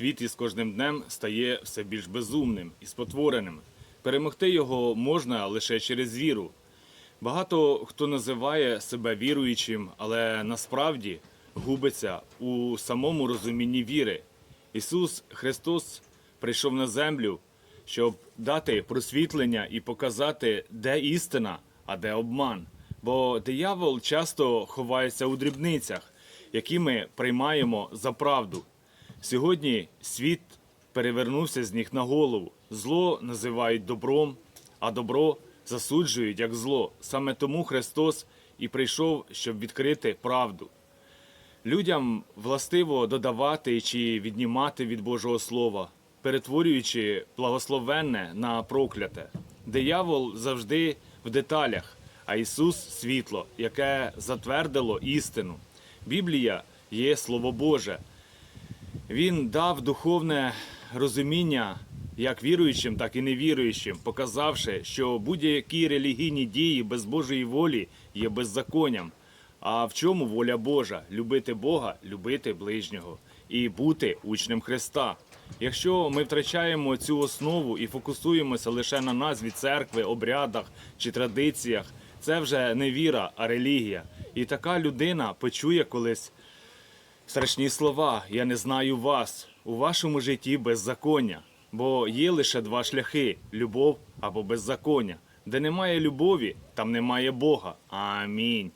світ із кожним днем стає все більш безумним і спотвореним. Перемогти його можна лише через віру. Багато хто називає себе віруючим, але насправді губиться у самому розумінні віри. Ісус Христос прийшов на землю, щоб дати просвітлення і показати, де істина, а де обман. Бо диявол часто ховається у дрібницях, які ми приймаємо за правду. Сьогодні світ перевернувся з ніг на голову. Зло називають добром, а добро засуджують як зло. Саме тому Христос і прийшов, щоб відкрити правду. Людям властиво додавати чи віднімати від Божого Слова, перетворюючи благословенне на прокляте. Диявол завжди в деталях, а Ісус світло, яке затвердило істину. Біблія є Слово Боже. Він дав духовне розуміння як віруючим, так і невіруючим, показавши, що будь-які релігійні дії без Божої волі є беззаконням. А в чому воля Божа? Любити Бога, любити ближнього і бути учнем Христа. Якщо ми втрачаємо цю основу і фокусуємося лише на назві церкви, обрядах чи традиціях, це вже не віра, а релігія. І така людина почує колись страшні слова. Я не знаю вас у вашому житті беззаконня. Бо є лише два шляхи: любов або беззаконня. Де немає любові, там немає Бога. Амінь.